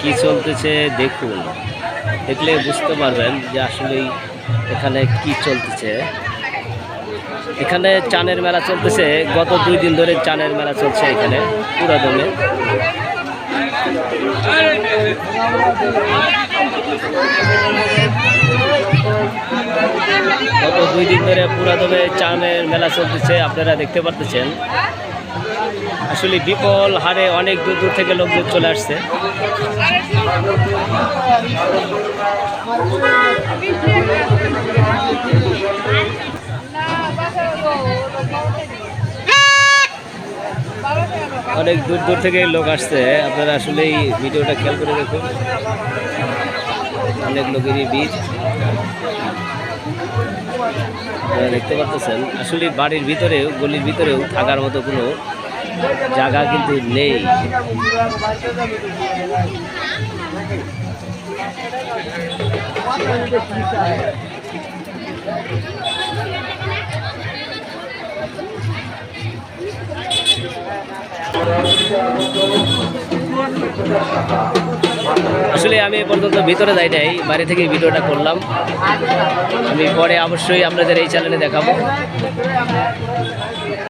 কি চলতেছে দেখুন। দেখলে বুঝতে পারবেন যে আসলেই এখানে কি চলতেছে। এখানে চানের মেলা চলতেছে। গত দুই দিন ধরে চানের মেলা চলছে এখানে, পুরাদমে। গত দুই দিন ধরে পুরাদমে চানের মেলা চলতেছে, আপনারা দেখতে পারতেছেন। আসলে বিপল হারে অনেক দূর দূর থেকে লোকজন চলে আসছে। অনেক দূর দূর থেকে লোক আসছে। আপনারা আসলে এই ভিডিওটা খেয়াল করে দেখুন। অনেক লোকেরই ভিড়। দেখতে পাচ্ছেন আসলে বাড়ির ভিতরেও, গলির ভিতরেও থাকার মতো কোনো জায়গা কিন্তু নেই। আসলে আমি পর্যন্ত ভিতরে যাই নাই বাড়ি থেকে ভিডিওটা করলাম। আমি পরে অবশ্যই আপনাদের এই চ্যানেলে দেখাবো।